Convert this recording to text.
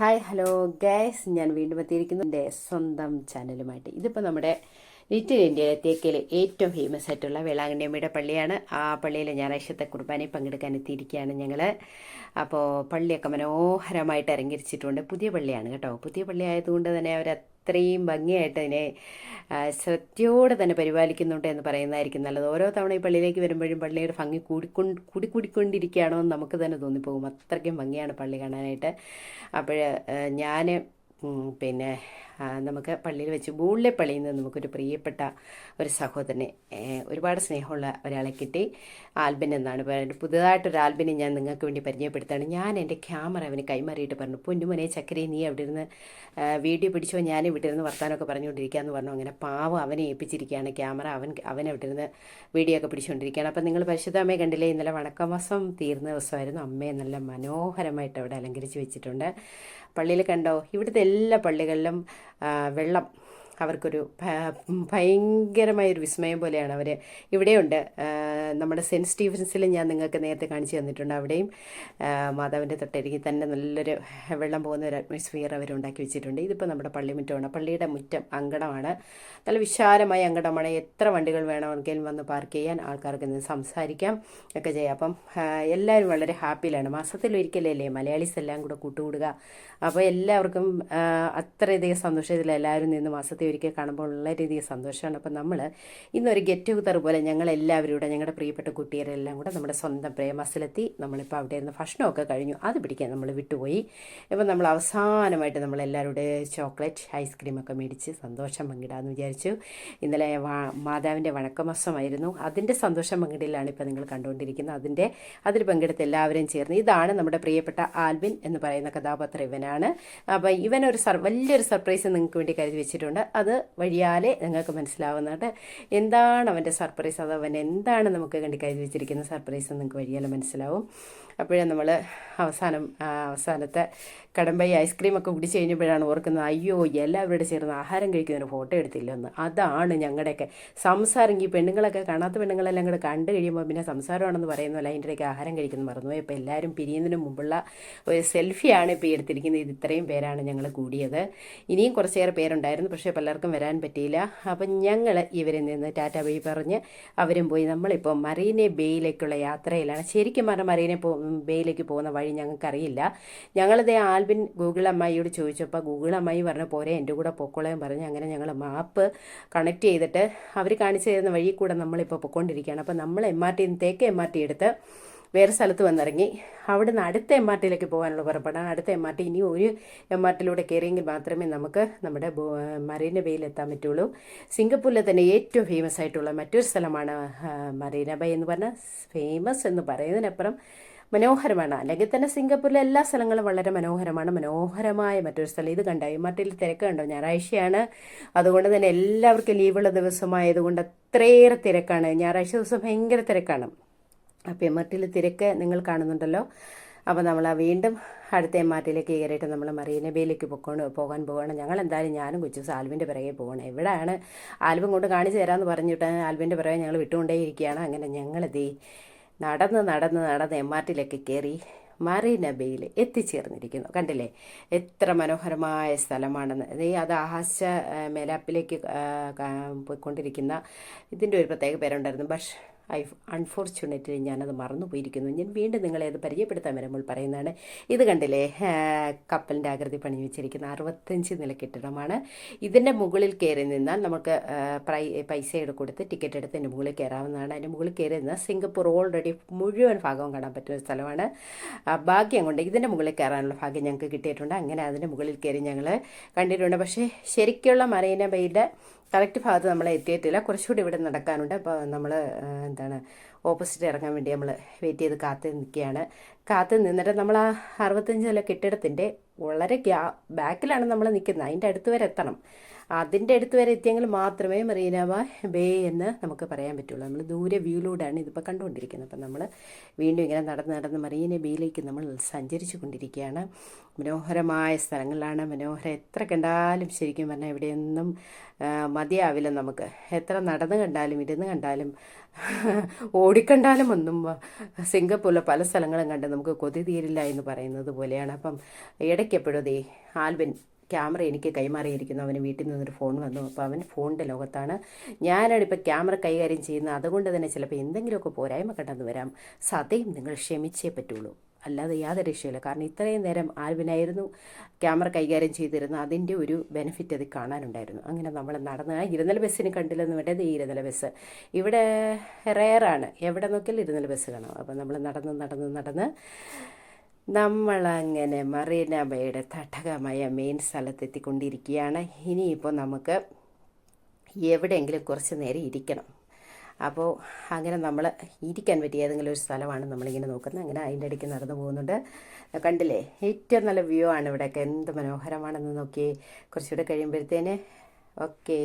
Hi hello guys ഞാൻ വീണ്ടും എത്തിയിരിക്കുന്നു. എന്റെ സ്വന്തം ചാനലുമായിട്ട്. ഇതിപ്പോൾ നമ്മുടെ ലിറ്റിൽ ഇന്ത്യയിലെ തേക്കയിൽ ഏറ്റവും ഫേമസ് ആയിട്ടുള്ള വേളാങ്കണ്ണിയമ്മയുടെ പള്ളിയാണ്. ആ പള്ളിയിൽ ഞായറാഴ്ചത്തെ കുർബാനയിൽ പങ്കെടുക്കാൻ എത്തിയിരിക്കുകയാണ് ഞങ്ങൾ അപ്പോൾ പള്ളിയൊക്കെ മനോഹരമായിട്ട് അലങ്കരിച്ചിട്ടുണ്ട്. പുതിയ പള്ളിയാണ് കേട്ടോ. പുതിയ പള്ളി ആയതുകൊണ്ട് തന്നെ അവർ അത്രയും ഭംഗിയായിട്ട് അതിനെ ശ്രദ്ധയോടെ തന്നെ പരിപാലിക്കുന്നുണ്ട് എന്ന് പറയുന്നതായിരിക്കും നല്ലത്. ഓരോ തവണ ഈ പള്ളിയിലേക്ക് വരുമ്പോഴും പള്ളിയുടെ ഭംഗി കൂടിക്കൊണ്ട് കൂടിക്കൂടിക്കൊണ്ടിരിക്കുകയാണോ എന്ന് നമുക്ക് തന്നെ തോന്നിപ്പോകും. അത്രയ്ക്കും ഭംഗിയാണ് പള്ളി കാണാനായിട്ട്. അപ്പോൾ ഞാൻ പിന്നെ നമുക്ക് പള്ളിയിൽ വെച്ച് ബൂളിലെ പള്ളിയിൽ നിന്ന് നമുക്കൊരു പ്രിയപ്പെട്ട ഒരു സഹോദരനെ ഒരുപാട് സ്നേഹമുള്ള ഒരാളെ കിട്ടി. ആൽബിൻ എന്നാണ്. പറയുന്നത് പുതുതായിട്ടൊരു ആൽബിനെ ഞാൻ നിങ്ങൾക്ക് വേണ്ടി പരിചയപ്പെടുത്താണ് ഞാൻ എന്റെ ക്യാമറ അവന് കൈമാറിയിട്ട് പറഞ്ഞു പൊന്നുമനെ ചക്കരയെ നീ അവിടെ ഇരുന്ന് വീഡിയോ പിടിച്ചോ? ഞാൻ ഇവിടെ ഇരുന്ന് വർത്താനമൊക്കെ പറഞ്ഞുകൊണ്ടിരിക്കുകയെന്ന് പറഞ്ഞു. അങ്ങനെ പാവം അവനെ ഏൽപ്പിച്ചിരിക്കുകയാണ് ക്യാമറ. അവൻ അവൻ അവിടെ ഇരുന്ന് വീഡിയോ ഒക്കെ പിടിച്ചുകൊണ്ടിരിക്കുകയാണ്. അപ്പം നിങ്ങൾ പരിശുദ്ധ അമ്മയെ കണ്ടില്ലേ? ഇന്നലെ വണക്കമാസം തീർന്ന ദിവസമായിരുന്നു. അമ്മയെ നല്ല മനോഹരമായിട്ട് അവിടെ അലങ്കരിച്ച് വെച്ചിട്ടുണ്ട്. പള്ളിയിൽ കണ്ടോ? ഇവിടുത്തെ എല്ലാ പള്ളികളിലും വെള്ളം അവർക്കൊരു ഭയങ്കരമായൊരു വിസ്മയം പോലെയാണ് അവർ ഇവിടെയുണ്ട് നമ്മുടെ സെന്റ് സ്റ്റീഫൻസിൽ ഞാൻ നിങ്ങൾക്ക് നേരത്തെ കാണിച്ചു തന്നിട്ടുണ്ട്. അവിടെയും മാതാവിന്റെ തൊട്ടരികിൽ തന്നെ നല്ലൊരു വെള്ളം പോകുന്ന ഒരു അറ്റ്മോസ്ഫിയർ അവർ ഉണ്ടാക്കി വെച്ചിട്ടുണ്ട്. ഇതിപ്പോൾ നമ്മുടെ പള്ളി മുറ്റമാണ്. പള്ളിയുടെ മുറ്റം അങ്കണമാണ്. നല്ല വിശാലമായ അങ്കണമാണ്. എത്ര വണ്ടികൾ വേണമെങ്കിലും വന്ന് പാർക്ക് ചെയ്യാൻ ആൾക്കാർക്ക് നിന്ന് സംസാരിക്കാം ഒക്കെ ചെയ്യാം. അപ്പം എല്ലാവരും വളരെ ഹാപ്പിയിലാണ്. മാസത്തിൽ ഒരിക്കലല്ലേ മലയാളീസ് എല്ലാം കൂടെ കൂട്ടുകൂടുക? അപ്പോൾ എല്ലാവർക്കും അത്രയധികം സന്തോഷത്തിൽ എല്ലാവരും നിന്ന് മാസത്തിൽ ഒരിക്കൽ കാണുമ്പോൾ വളരെയധികം സന്തോഷമാണ്. അപ്പോൾ നമ്മൾ ഇന്നൊരു ഗെറ്റ് ടുഗദർ പോലെ ഞങ്ങൾ എല്ലാവരും കൂടെ ഞങ്ങളുടെ പ്രിയപ്പെട്ട കുട്ടികളെല്ലാം കൂടെ നമ്മുടെ സ്വന്തം പ്രേമസിലെത്തി നമ്മളിപ്പോൾ അവിടെ ഇരുന്ന് ഭക്ഷണമൊക്കെ കഴിഞ്ഞു. അത് പിടിക്കാൻ നമ്മൾ വിട്ടുപോയി. ഇപ്പം നമ്മൾ അവസാനമായിട്ട് നമ്മൾ എല്ലാവരുടെ ചോക്ലേറ്റ് ഐസ്ക്രീമൊക്കെ മേടിച്ച് സന്തോഷം പങ്കിടാമെന്ന് വിചാരിച്ചു. ഇന്നലെ മാതാവിന്റെ വണക്കമാസമായിരുന്നു അതിന്റെ സന്തോഷം പങ്കിടലാണ് ഇപ്പോൾ നിങ്ങൾ കണ്ടുകൊണ്ടിരിക്കുന്നത്. അതിന്റെ അതിൽ പങ്കെടുത്ത എല്ലാവരും ചേർന്ന് ഇതാണ് നമ്മുടെ പ്രിയപ്പെട്ട ആൽബിൻ എന്ന് പറയുന്ന കഥാപാത്രം ഇവനാണ്. അപ്പോൾ ഇവനൊരു സർ വലിയൊരു സർപ്രൈസ് നിങ്ങൾക്ക് വേണ്ടി കരുതി വെച്ചിട്ടുണ്ട്. അത് വഴിയാലെ നിങ്ങൾക്ക് മനസ്സിലാവുന്നത് എന്താണ് അവന്റെ സർപ്രൈസ്? അത് അവൻ എന്താണ് നമുക്ക് കണ്ടി കരുതി വെച്ചിരിക്കുന്ന സർപ്രൈസ് നിങ്ങൾക്ക് വഴിയാലെ മനസ്സിലാവും. അപ്പോഴേ നമ്മൾ അവസാനം അവസാനത്തെ കടമ്പൈ ഐസ്ക്രീമൊക്കെ കുടിച്ച് കഴിഞ്ഞപ്പോഴാണ് ഓർക്കുന്നത് അയ്യോ എല്ലാവരുടെ ചേർന്ന് ആഹാരം കഴിക്കുന്നതിന് ഫോട്ടോ എടുത്തില്ലെന്ന്. അതാണ് ഞങ്ങളുടെയൊക്കെ സംസാരം. ഈ പെണ്ണുങ്ങളൊക്കെ കാണാത്ത പെണ്ണുങ്ങളെല്ലാം കൂടെ കണ്ടു കഴിയുമ്പോൾ പിന്നെ സംസാരമാണെന്ന് പറയുന്നതല്ല അതിന്റെ ഇടയ്ക്ക് ആഹാരം കഴിക്കുന്നത് മറന്നു അപ്പോൾ എല്ലാവരും പിരിയുന്നതിന് മുമ്പുള്ള ഒരു സെൽഫിയാണ് ഇപ്പോൾ ഈ എടുത്തിരിക്കുന്നത്. ഇത് ഇത്രയും പേരാണ് ഞങ്ങൾ കൂടിയത്. ഇനിയും കുറച്ചേറെ പേരുണ്ടായിരുന്നു പക്ഷേ പലർക്കും വരാൻ പറ്റിയില്ല. അപ്പം ഞങ്ങൾ ഇവരിൽ നിന്ന് ടാറ്റ ബൈ പറഞ്ഞ് അവരും പോയി. നമ്മളിപ്പോൾ മറീനെ ബേയിലേക്കുള്ള യാത്രയിലാണ്. ശരിക്കും പറഞ്ഞാൽ മറീനെ പോ ബേയിലേക്ക് പോകുന്ന വഴി ഞങ്ങൾക്കറിയില്ല. ഞങ്ങളിതേ ആൽബിൻ ഗൂഗിൾ അമ്മായിയോട് ചോദിച്ചപ്പോൾ ഗൂഗിൾ അമ്മായി പറഞ്ഞ പോരെ എന്റെ കൂടെ പൊക്കോളയും പറഞ്ഞ് അങ്ങനെ ഞങ്ങൾ മാപ്പ് കണക്ട് ചെയ്തിട്ട് അവർ കാണിച്ചു തരുന്ന വഴി കൂടെ നമ്മളിപ്പോൾ പൊക്കോണ്ടിരിക്കുകയാണ്. അപ്പോൾ നമ്മൾ എം ആർ ടി തേക്ക് എം ആർ ടി എടുത്ത് വേറെ സ്ഥലത്ത് വന്നിറങ്ങി. അവിടുന്ന് അടുത്ത എം ആർ ടിയിലേക്ക് പോകാനുള്ള പുറപ്പെടാൻ അടുത്ത എം ആർ ടി ഇനി ഒരു എം ആർ ടിയിലൂടെ കയറിയെങ്കിൽ മാത്രമേ നമുക്ക് നമ്മുടെ മറീന ബേയിൽ എത്താൻ പറ്റുള്ളൂ. സിംഗപ്പൂരിലെ തന്നെ ഏറ്റവും ഫേമസ് ആയിട്ടുള്ള മറ്റൊരു സ്ഥലമാണ് മറീന ബേ എന്ന് പറഞ്ഞാൽ ഫേമസ് എന്ന് പറയുന്നതിനപ്പുറം മനോഹരമാണ്. അല്ലെങ്കിൽ തന്നെ സിംഗപ്പൂരിലെ എല്ലാ സ്ഥലങ്ങളും വളരെ മനോഹരമാണ്. മനോഹരമായ മറ്റൊരു സ്ഥലം. ഇത് കണ്ടോ? എം തിരക്ക് കണ്ടോ? ഞായറാഴ്ചയാണ്. അതുകൊണ്ട് തന്നെ എല്ലാവർക്കും ലീവുള്ള ദിവസമായതുകൊണ്ട് അത്രയേറെ തിരക്കാണ്. ഞായറാഴ്ച ദിവസം ഭയങ്കര തിരക്കാണ്. അപ്പോൾ എമാട്ടിൽ തിരക്ക് നിങ്ങൾ കാണുന്നുണ്ടല്ലോ. അപ്പോൾ നമ്മൾ വീണ്ടും അടുത്ത എമാറ്റിലേക്ക് കയറിയിട്ട് നമ്മൾ മറീന ബേയിലേക്ക് പൊക്കോണ്ട് പോകാൻ പോകണം ഞങ്ങൾ എന്തായാലും ഞാനും കൊച്ചു ആൽവിന്റെ പിറകെ പോകണം എവിടെയാണ്? ആൽബം കൊണ്ട് കാണിച്ചു തരാമെന്ന് പറഞ്ഞിട്ട് ആൽബിന്റെ പിറകെ ഞങ്ങൾ വിട്ടുകൊണ്ടേയിരിക്കുകയാണ്. അങ്ങനെ ഞങ്ങളിതേ നടന്ന് നടന്ന് നടന്ന് എം ആർ ടിയിലൊക്കെ കയറി മറീന ബേയിൽ എത്തിച്ചേർന്നിരിക്കുന്നു. കണ്ടില്ലേ? എത്ര മനോഹരമായ സ്ഥലമാണെന്ന്. ഈ അത് ആഹാസ മേലാപ്പിലേക്ക് പോയിക്കൊണ്ടിരിക്കുന്ന ഇതിന്റെ ഒരു പ്രത്യേക പേരുണ്ടായിരുന്നു. പക്ഷേ ഐ അൺഫോർച്യുനേറ്റ്ലി ഞാനത് മറന്നു പോയിരിക്കുന്നു ഞാൻ വീണ്ടും നിങ്ങളെ അത് പരിചയപ്പെടുത്താൻ വരുമ്പോൾ പറയുന്നതാണ്. ഇത് കണ്ടില്ലേ? കപ്പലിന്റെ ആകൃതി പണി വെച്ചിരിക്കുന്ന അറുപത്തഞ്ച് നില കെട്ടിടമാണ്. ഇതിന്റെ മുകളിൽ കയറി നിന്നാൽ നമുക്ക് പ്രൈ പൈസ കൊടുത്ത് ടിക്കറ്റ് എടുത്ത് അതിന്റെ മുകളിൽ കയറാവുന്നതാണ്. അതിന്റെ മുകളിൽ കയറി നിന്നാൽ സിംഗപ്പൂർ ഓൾറെഡി മുഴുവൻ ഭാഗവും കാണാൻ പറ്റുന്ന സ്ഥലമാണ്. ഭാഗ്യം കൊണ്ട് ഇതിന്റെ മുകളിൽ കയറാനുള്ള ഭാഗ്യം ഞങ്ങൾക്ക് കിട്ടിയിട്ടുണ്ട്. അങ്ങനെ അതിന്റെ മുകളിൽ കയറി ഞങ്ങൾ കണ്ടിട്ടുണ്ട്. പക്ഷേ ശരിക്കുള്ള മറീന ബേയുടെ കറക്റ്റ് ഭാഗത്ത് നമ്മൾ എത്തിയിട്ടില്ല. കുറച്ചുകൂടി ഇവിടെ നടക്കാനുണ്ട്. അപ്പോൾ നമ്മൾ എന്താണ് ഓപ്പോസിറ്റ് ഇറങ്ങാൻ വേണ്ടി നമ്മൾ വെയിറ്റ് ചെയ്ത് കാത്ത് നിൽക്കുകയാണ്. കാത്ത് നിന്നിട്ട് നമ്മൾ ആ അറുപത്തഞ്ച് നില കെട്ടിടത്തിന്റെ വളരെ ഗ്യാ ബാക്കിലാണ് നമ്മൾ നിൽക്കുന്നത്. അതിന്റെ അടുത്ത് വരെ എത്തണം. അതിന്റെ അടുത്ത് വരെ എത്തിയെങ്കിൽ മാത്രമേ മറീന ബേ എന്ന് നമുക്ക് പറയാൻ പറ്റുള്ളൂ. നമ്മൾ ദൂരെ വ്യൂയിലൂടെയാണ് ഇതിപ്പോൾ കണ്ടുകൊണ്ടിരിക്കുന്നത്. അപ്പം നമ്മൾ വീണ്ടും ഇങ്ങനെ നടന്ന് നടന്ന് മറീന ബേയിലേക്ക് നമ്മൾ സഞ്ചരിച്ചു കൊണ്ടിരിക്കുകയാണ്. മനോഹരമായ സ്ഥലങ്ങളിലാണ് മനോഹരം എത്ര കണ്ടാലും ശരിക്കും പറഞ്ഞാൽ ഇവിടെയൊന്നും മതിയാവില്ല നമുക്ക്. എത്ര നടന്ന് കണ്ടാലും ഇരുന്ന് കണ്ടാലും ഓടിക്കണ്ടാലും ഒന്നും സിംഗപ്പൂരിലെ പല സ്ഥലങ്ങളും കണ്ട് നമുക്ക് കൊതി തീരില്ല എന്ന് പറയുന്നത് പോലെയാണ്. അപ്പം ഇടയ്ക്കെപ്പോഴും അതേ ആൽവിൻ ക്യാമറ എനിക്ക് കൈമാറിയിരിക്കുന്നു. അവന് വീട്ടിൽ നിന്നൊരു ഫോൺ വന്നു. അപ്പോൾ അവൻ ഫോണിന്റെ ലോകത്താണ്. ഞാനാണ് ഇപ്പോൾ ക്യാമറ കൈകാര്യം ചെയ്യുന്നത്. അതുകൊണ്ട് തന്നെ ചിലപ്പോൾ എന്തെങ്കിലുമൊക്കെ പോരായ്മ കണ്ടെന്ന് വരാം. സതയും നിങ്ങൾ ക്ഷമിച്ചേ പറ്റുള്ളൂ. അല്ലാതെ യാതൊരു രക്ഷയില്ല. കാരണം ഇത്രയും നേരം ആൽവിനായിരുന്നു ക്യാമറ കൈകാര്യം ചെയ്തിരുന്നത്. അതിന്റെ ഒരു ബെനിഫിറ്റ് അത് കാണാനുണ്ടായിരുന്നു. അങ്ങനെ നമ്മൾ നടന്ന് ആ ഇരുന്നല ബസ്സിന് കണ്ടില്ലെന്ന് വേണ്ടത് ഈ ഇരുന്നല ബസ്. ഇവിടെ റെയറാണ്. എവിടെ നോക്കിയാലും ഇരുന്നല ബസ് കാണാം. അപ്പോൾ നമ്മൾ നടന്ന് നടന്ന് നടന്ന് നമ്മളങ്ങനെ മറീന ബേയുടെ തട്ടകമായ മെയിൻ സ്ഥലത്തെത്തിക്കൊണ്ടിരിക്കുകയാണ്. ഇനിയിപ്പോൾ നമുക്ക് എവിടെയെങ്കിലും കുറച്ച് നേരം ഇരിക്കണം. അപ്പോൾ അങ്ങനെ നമ്മൾ ഇരിക്കാൻ പറ്റിയ ഏതെങ്കിലും ഒരു സ്ഥലമാണ് നമ്മളിങ്ങനെ നോക്കുന്നത്. അങ്ങനെ അതിന്റെ ഇടയ്ക്ക് നടന്നു പോകുന്നുണ്ട്. കണ്ടില്ലേ? ഏറ്റവും നല്ല വ്യൂ ആണ് ഇവിടെയൊക്കെ. എന്ത് മനോഹരമാണെന്ന് നോക്കി കുറച്ചുകൂടെ കഴിയുമ്പോഴത്തേന് ഓക്കേ